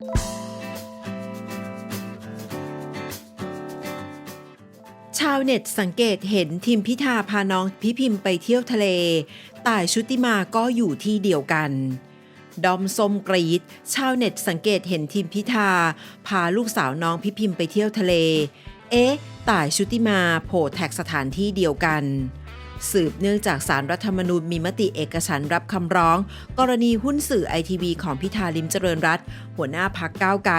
ชาวเน็ตสังเกตเห็นทีมพิธาพาน้องพิพิมพ์ไปเที่ยวทะเล ต่ายชุติมาก็อยู่ที่เดียวกัน ดอมส้มกรีด ชาวเน็ตสังเกตเห็นทีมพิธา พาลูกสาวน้องพิพิมพ์ไปเที่ยวทะเล เอ๊ะ ต่ายชุติมาโผล่แท็กสถานที่เดียวกัน สืบเนื่องจากสารรัฐธรรมนูญมีมติเอกฉันรับคำร้อง กรณีหุ้นสื่อไอทีวีของพิธาลิมเจริญรัตหัวหน้าพักก้าวไกล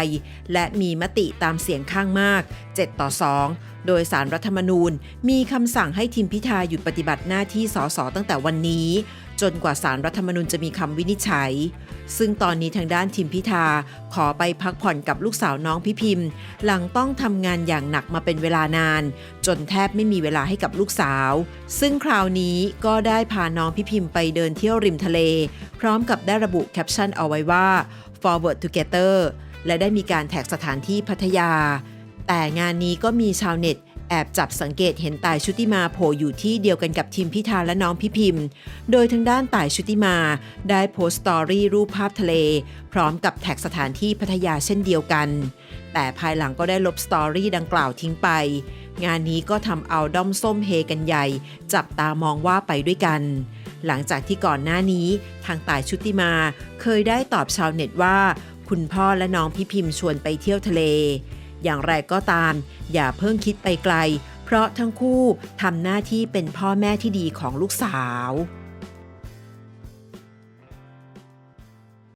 และมีมติตามเสียงข้างมาก 7 ต่อ 2 โดยสารรัฐธรรมนูญมีคำสั่งให้ทีมพิธาหยุดปฏิบัติหน้าที่สสตั้งแต่วันนี้ จนกว่าสารรัฐธรรมนูญจะมีคำวินิจฉัย ซึ่งตอนนี้ทางด้านทีมพิธาขอไปพักผ่อนกับลูกสาวน้องพิพิมพ์ หลังต้องทำงานอย่างหนักมาเป็นเวลานาน จนแทบไม่มีเวลาให้กับลูกสาว ซึ่งคราวนี้ก็ได้พาน้องพิพิมพ์ไปเดินเที่ยวริมทะเล พร้อมกับได้ระบุแคปชั่นเอาไว้ว่า forward together และได้มีการแท็กสถานที่พัทยา แต่งานนี้ก็มีชาวเน็ต แอบจับสังเกตเห็นต่ายชุติมาโผล่อยู่ที่เดียวกันกับทีมพิธาและน้องพิพิมพ์ โดยทางด้านต่ายชุติมา ได้โพสต์สตอรี่รูปภาพทะเล พร้อมกับแท็กสถานที่พัทยาเช่นเดียวกัน แต่ภายหลังก็ได้ลบสตอรี่ดังกล่าวทิ้งไป งานนี้ก็ทำเอาด้อมส้มเฮกันใหญ่ จับตามองว่าไปด้วยกัน หลังจากที่ก่อนหน้านี้ ทางต่ายชุติมาเคยได้ตอบชาวเน็ตว่า คุณพ่อและน้องพิพิมพ์ชวนไปเที่ยวทะเล อย่างไรก็ตาม อย่าเพิ่งคิดไปไกล เพราะทั้งคู่ทำหน้าที่เป็นพ่อแม่ที่ดีของลูกสาว